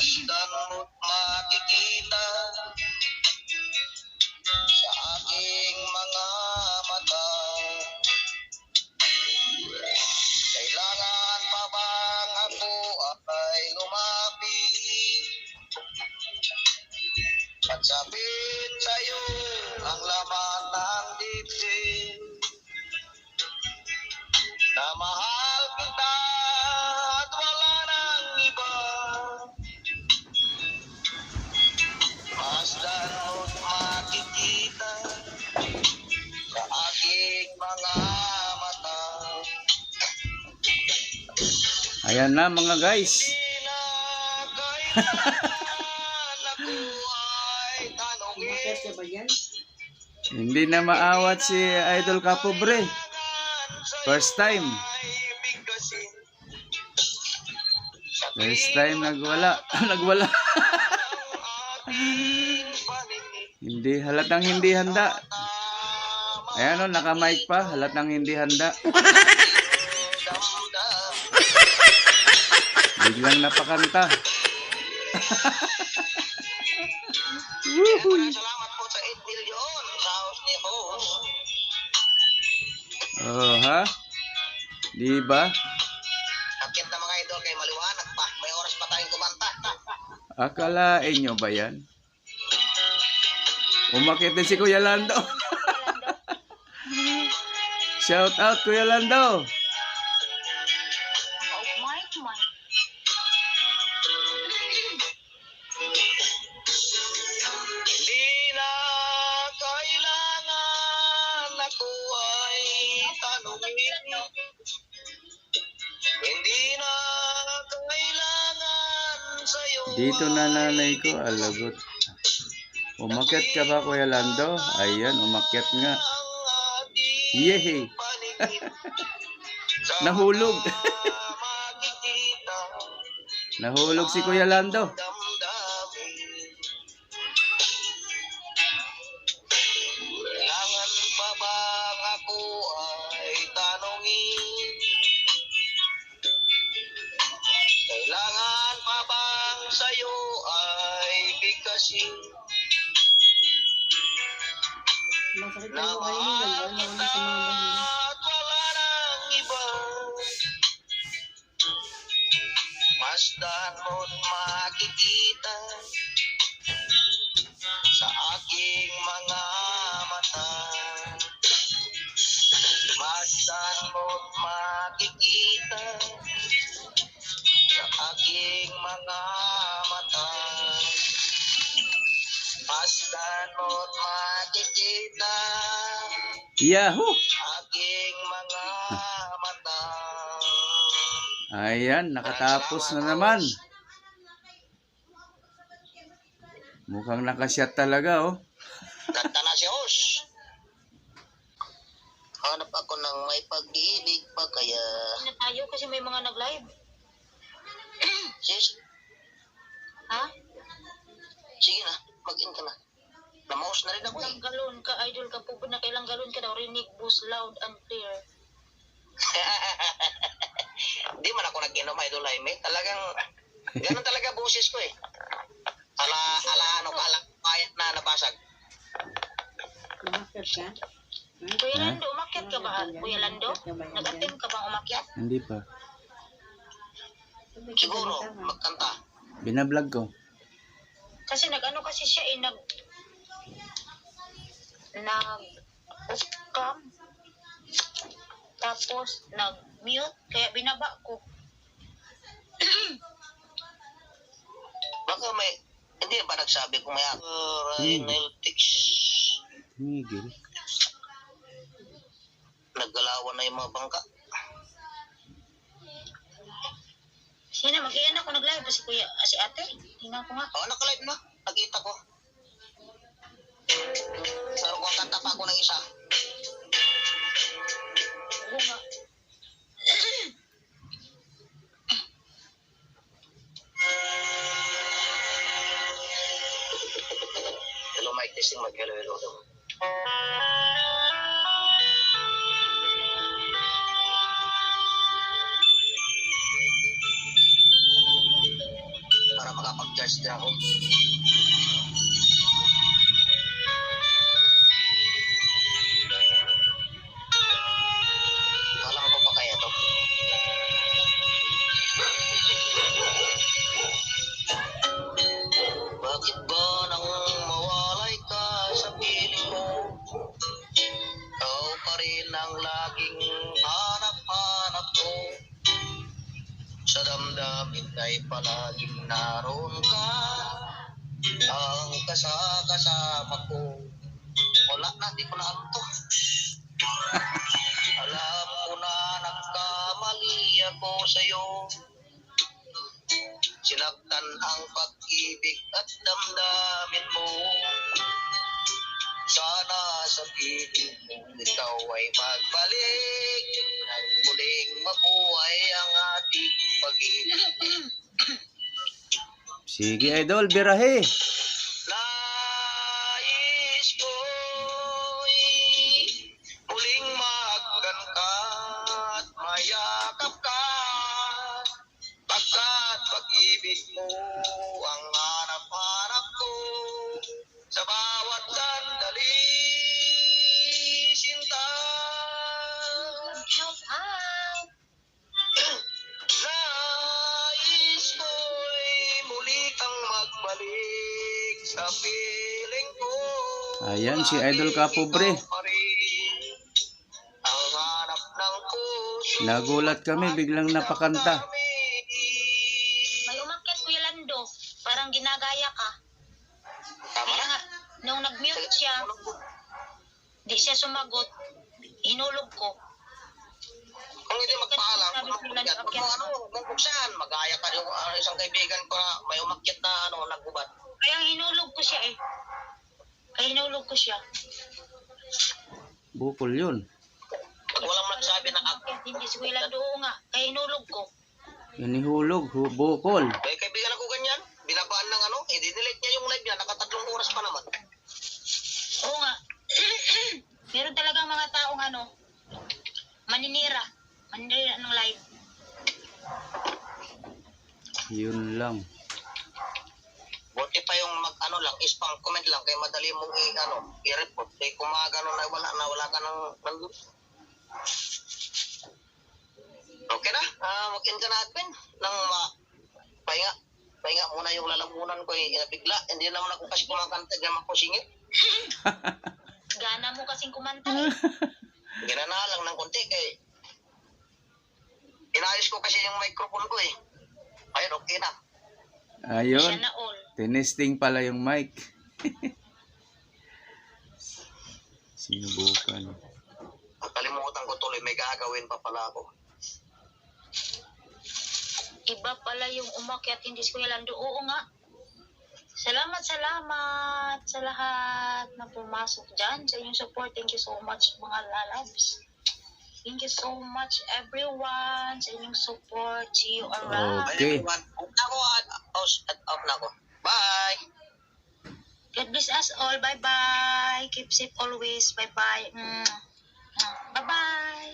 أشكى المطلق Ayan na mga guys. Hindi na maawat si Idol Kapobre. First time. First time nagwala. nagwala. hindi halatang hindi handa. Ayan o, naka-mic pa. Halatang hindi handa. Biglang napakanta. Salamat po sa 8 million sa house ni host. Oh, ha? Di ba? Akit na mga idol kay maliwanag pa. May oras pa tayong kumanta. Akalain nyo ba yan? Umakit din si Kuya Lando. Shout out Kuya Lando. Dito na nanay ko, alagot. Umakyat ka ba Kuya Lando? Ayan, umakyat nga. Yehey! Nahulog. Nahulog si Kuya Lando. Bigkasin? Masakit Na ang mukha yun. Nagwala na kita sa mga bahina. at wala nang iba. Masdan mo't makikita Yahoo! aking mga mata. Ayan, nakatapos na naman. Mukhang nakasyat talaga, oh. Kanta na si Os. Hanap ako ng may pag-ibig pa kaya. na tayo kasi may mga nag-live. Sis, Ha? sige na, mag-in ka na. Namaos na rin ako eh. Ilang galon ka, idol ka po na kailang galon ka daw, rinig, boost, loud, and clear. Hindi man ako nag-inom idol Jaime. Talagang, ganun talaga boses ko eh. Ala, ala, ano ka, ala, payat na nabasag. Umakit ka? Hmm? Kuya Ha? Lando, umakyat ka ba? Kuya Lando? Nag-attempt ka bang umakyat? Hindi pa. Siguro, magkanta. Binablog ko. Kasi nag-ano kasi siya eh, nag... nag... cam Tapos, nag-mute, kaya binaba ko. Baka may, hindi ba nagsabi ko may Rhinal tics. Tumigil. Naggalawan na yung mga bangka. Sino, mag-iyan ako nag-live si kuya, si ate. Tingnan ko nga. Oo, nakalive na. Nakita ko. Pero kung kanta pa ako ng isa. Oo nga. Hello, Mike. Testing mag hello, hello daw. Para makapag-charge din ako. Damdamin ay palaging naroon ka. Ang kasakasama ko. Wala na, di ko na anto. Alam ko na nagkamali ako sa'yo. Sinaktan ang pag-ibig at damdamin mo Sana sa piling mo ikaw ay magbalik Nang muling mabuhay ang ating pag-ibig Sige, idol, birahe. Nais ko'y muling magkan ka at mayakap ka Pagkat pag-ibig mo ang hanap-hanap Ayan, si Idol Kapobre. Nagulat kami, biglang napakanta. May umakyat Kuya Lando. Parang ginagaya ka. Kaya nga, nung nag-mute siya, di siya sumagot. Hinulog ko. Kung hindi magpaalam, kung ano, kung buksan, magaya ka yung ah, isang kaibigan ko na may umakyat na ano, nagubad. Kaya hinulog ko siya eh. Kaya hinulog ko siya. Bukol yun. Walang magsabi na ako, Hindi si Kuya Lando oo nga. Kaya hinulog ko. Inihulog, hu- bukol. may kaibigan ako ganyan, binabaan ng ano, eh, dinelete niya yung live niya, nakatatlong oras pa naman. Oo nga. Meron talagang mga taong ano, maninira. Maninira ng live. Yun lang. Buti pa yung mag ano lang, spam comment lang kay madali mong i ano, i-report. Kay kung mga ganun na wala na wala ka nang nandun. Okay na, ah mag-end ka na admin nang ma pahinga. Pahinga muna yung lalamunan ko eh, nabigla. Hindi naman ako kasi kumakanta, hindi naman ako singit. Gana mo kasing kumanta eh. Ginana lang ng konti kay inayos ko kasi yung microphone ko eh. Ayun, okay na. Siya Ayun, na all. tinesting pala yung mic. Sinubukan. Kalimutan ko tuloy, may gagawin pa pala ako. Iba pala yung umakyat, hindi si Kuya Lando. Oo nga. Salamat, salamat sa lahat na pumasok dyan sa inyong support. Thank you so much, mga lalabs. Thank you so much, everyone, sa inyong support. See you around. Okay. Ako, at out, at out na ako. Bye! God bless us all. Bye-bye. Keep safe always. Bye-bye. Bye-bye.